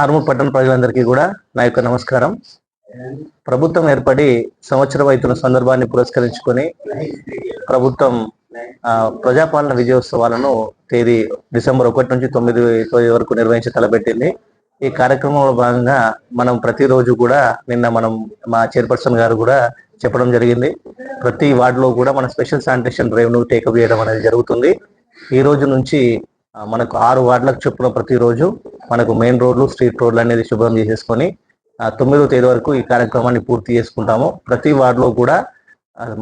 ఆర్మూర్ పట్టణ ప్రజలందరికీ కూడా నా యొక్క నమస్కారం. ప్రభుత్వం ఏర్పడి సంవత్సరం అవుతున్న సందర్భాన్ని పురస్కరించుకొని ప్రభుత్వం ప్రజాపాలన విజయోత్సవాలను తేదీ డిసెంబర్ ఒకటి నుంచి తొమ్మిది తేదీ వరకు నిర్వహించి తలపెట్టింది. ఈ కార్యక్రమంలో భాగంగా మనం ప్రతిరోజు కూడా నిన్న మనం మా చైర్పర్సన్ గారు కూడా చెప్పడం జరిగింది. ప్రతి వార్డులో కూడా మన స్పెషల్ శానిటేషన్ డ్రైవ్ను టేకప్ చేయడం అనేది జరుగుతుంది. ఈ రోజు నుంచి మనకు ఆరు వార్డులకు చొప్పున ప్రతిరోజు మనకు మెయిన్ రోడ్లు స్ట్రీట్ రోడ్లు అనేది శుభ్రం చేసేసుకొని తొమ్మిదో తేదీ వరకు ఈ కార్యక్రమాన్ని పూర్తి చేసుకుంటాము. ప్రతి వార్డులో కూడా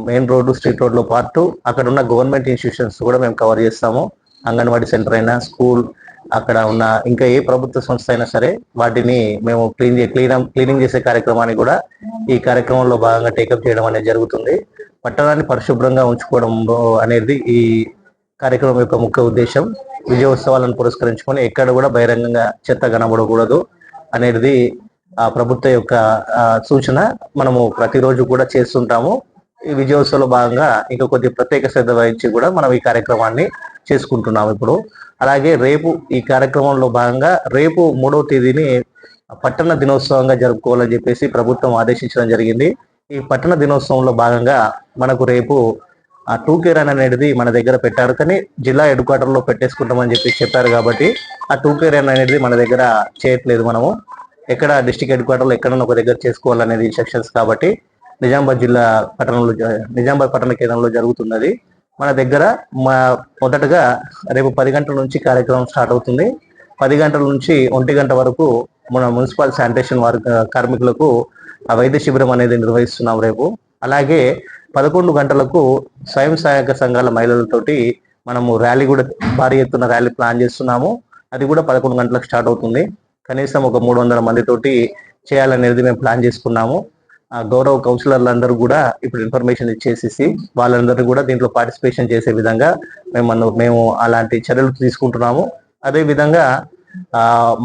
మెయిన్ రోడ్డు స్ట్రీట్ రోడ్లో పాటు అక్కడ ఉన్న గవర్నమెంట్ ఇన్స్టిట్యూషన్స్ కూడా మేము కవర్ చేస్తాము. అంగన్వాడీ సెంటర్ అయినా స్కూల్ అక్కడ ఉన్న ఇంకా ఏ ప్రభుత్వ సంస్థ అయినా సరే వాటిని మేము క్లీన్ క్లీన్ క్లీనింగ్ చేసే కార్యక్రమాన్ని కూడా ఈ కార్యక్రమంలో భాగంగా టేకప్ చేయడం అనేది జరుగుతుంది. పట్టణాన్ని పరిశుభ్రంగా ఉంచుకోవడం అనేది ఈ కార్యక్రమం యొక్క ముఖ్య ఉద్దేశం విజయోత్సవాలను పురస్కరించుకొని ఎక్కడ కూడా బహిరంగంగా చెత్త కనబడకూడదు అనేది ఆ ప్రభుత్వ యొక్క సూచన. మనము ప్రతిరోజు కూడా చేస్తుంటాము. ఈ విజయోత్సవంలో భాగంగా ఇంకా కొద్ది ప్రత్యేక శ్రద్ధ వహించి కూడా మనం ఈ కార్యక్రమాన్ని చేసుకుంటున్నాం ఇప్పుడు. అలాగే రేపు ఈ కార్యక్రమంలో భాగంగా రేపు మూడవ తేదీని పట్టణ దినోత్సవంగా జరుపుకోవాలని చెప్పేసి ప్రభుత్వం ఆదేశించడం జరిగింది. ఈ పట్టణ దినోత్సవంలో భాగంగా మనకు రేపు ఆ టూ కే రన్ అనేది మన దగ్గర పెట్టారు. కానీ జిల్లా హెడ్ క్వార్టర్లో పెట్టేసుకుంటామని చెప్పి చెప్పారు కాబట్టి ఆ టూ కే రన్ అనేది మన దగ్గర చేయట్లేదు మనము. ఎక్కడ డిస్టిక్ హెడ్ క్వార్టర్లో ఎక్కడన్నా ఎక్కడైనా ఒక దగ్గర చేసుకోవాలనేది ఇన్స్ట్రక్షన్స్ కాబట్టి నిజామాబాద్ జిల్లా పట్టణంలో నిజామాబాద్ పట్టణ కేంద్రంలో జరుగుతున్నది. మన దగ్గర మా మొదటగా రేపు పది గంటల నుంచి కార్యక్రమం స్టార్ట్ అవుతుంది. పది గంటల నుంచి ఒంటి గంట వరకు మన మున్సిపల్ శానిటేషన్ వారి కార్మికులకు ఆ వైద్య శిబిరం అనేది నిర్వహిస్తున్నాం రేపు. అలాగే పదకొండు గంటలకు స్వయం సహాయక సంఘాల మహిళలతోటి మనము ర్యాలీ కూడా భారీ ఎత్తున ర్యాలీ ప్లాన్ చేస్తున్నాము. అది కూడా పదకొండు గంటలకు స్టార్ట్ అవుతుంది. కనీసం ఒక మూడు వందల మందితోటి చేయాలనేది మేము ప్లాన్ చేసుకున్నాము. ఆ గౌరవ కౌన్సిలర్లందరూ కూడా ఇప్పుడు ఇన్ఫర్మేషన్ ఇచ్చేసేసి వాళ్ళందరూ కూడా దీంట్లో పార్టిసిపేషన్ చేసే విధంగా మేము మేము అలాంటి చర్యలు తీసుకుంటున్నాము. అదే విధంగా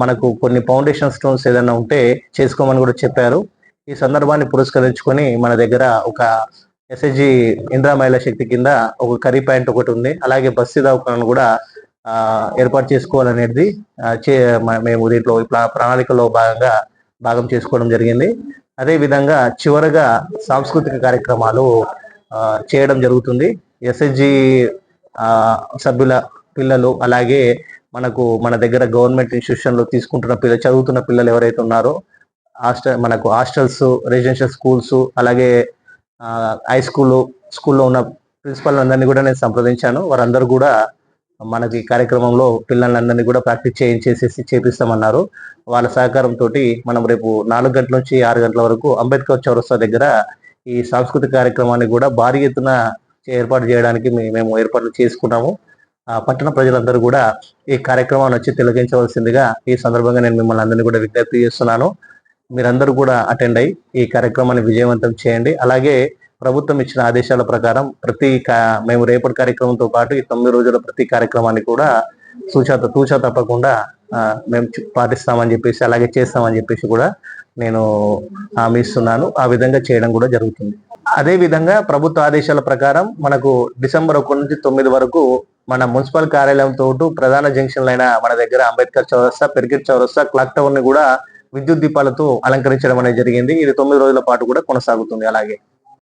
మనకు కొన్ని ఫౌండేషన్ స్టోన్స్ ఏదైనా ఉంటే చేసుకోమని కూడా చెప్పారు. ఈ సందర్భాన్ని పురస్కరించుకొని మన దగ్గర ఒక ఎస్ఎస్జి ఇంద్రా మహిళా శక్తి కింద ఒక కర్రీ పాయింట్ ఒకటి ఉంది. అలాగే బస్సు దవాఖానను కూడా ఏర్పాటు చేసుకోవాలనేది చే- మ- మేము దీంట్లో ప్రణాళికలో భాగంగా భాగం చేసుకోవడం జరిగింది. అదే విధంగా చివరగా సాంస్కృతిక కార్యక్రమాలు చేయడం జరుగుతుంది. ఎస్ఎస్జి సభ్యుల పిల్లలు అలాగే మనకు మన దగ్గర గవర్నమెంట్ ఇన్స్టిట్యూషన్లో తీసుకుంటున్న పిల్లలు చదువుతున్న పిల్లలు ఎవరైతే ఉన్నారో హాస్టల్ మనకు హాస్టల్స్ రెసిడెన్షియల్ స్కూల్స్ అలాగే హై స్కూల్ స్కూల్లో ఉన్న ప్రిన్సిపల్ అందరినీ కూడా నేను సంప్రదించాను. వారందరూ కూడా మనకి కార్యక్రమంలో పిల్లలందరినీ కూడా ప్రాక్టీస్ చేయించేసేసి చేపిస్తామన్నారు. వాళ్ళ సహకారంతో మనం రేపు నాలుగు గంటల నుంచి ఆరు గంటల వరకు అంబేద్కర్ చౌరస్తా దగ్గర ఈ సాంస్కృతిక కార్యక్రమాన్ని కూడా భారీ ఎత్తున ఏర్పాటు చేయడానికి మేము ఏర్పాట్లు చేసుకున్నాము. పట్టణ ప్రజలందరూ కూడా ఈ కార్యక్రమాన్ని వచ్చి తిలకించవలసిందిగా ఈ సందర్భంగా నేను మిమ్మల్ని అందరినీ కూడా విజ్ఞప్తి చేస్తున్నాను. మీరందరూ కూడా అటెండ్ అయ్యి ఈ కార్యక్రమాన్ని విజయవంతం చేయండి. అలాగే ప్రభుత్వం ఇచ్చిన ఆదేశాల ప్రకారం ప్రతి కా- మేము రేపటి కార్యక్రమంతో పాటు ఈ తొమ్మిది రోజుల ప్రతి కార్యక్రమాన్ని కూడా సూచాత తూచా తప్పకుండా మేము పాటిస్తామని చెప్పేసి అలాగే చేస్తామని చెప్పేసి కూడా నేను హామీ ఇస్తున్నాను. ఆ విధంగా చేయడం కూడా జరుగుతుంది. అదే విధంగా ప్రభుత్వ ఆదేశాల ప్రకారం మనకు డిసెంబర్ ఒకటి నుంచి తొమ్మిది వరకు మన మున్సిపల్ కార్యాలయంతో ప్రధాన జంక్షన్లైన మన దగ్గర అంబేద్కర్ చౌరస్తా పెరిగిట్ చౌరస్తా క్లాక్ టవర్ని కూడా విద్యుత్ దీపాలతో అలంకరించడం అనేది జరిగింది. ఇది తొమ్మిది రోజుల పాటు కూడా కొనసాగుతుంది. అలాగే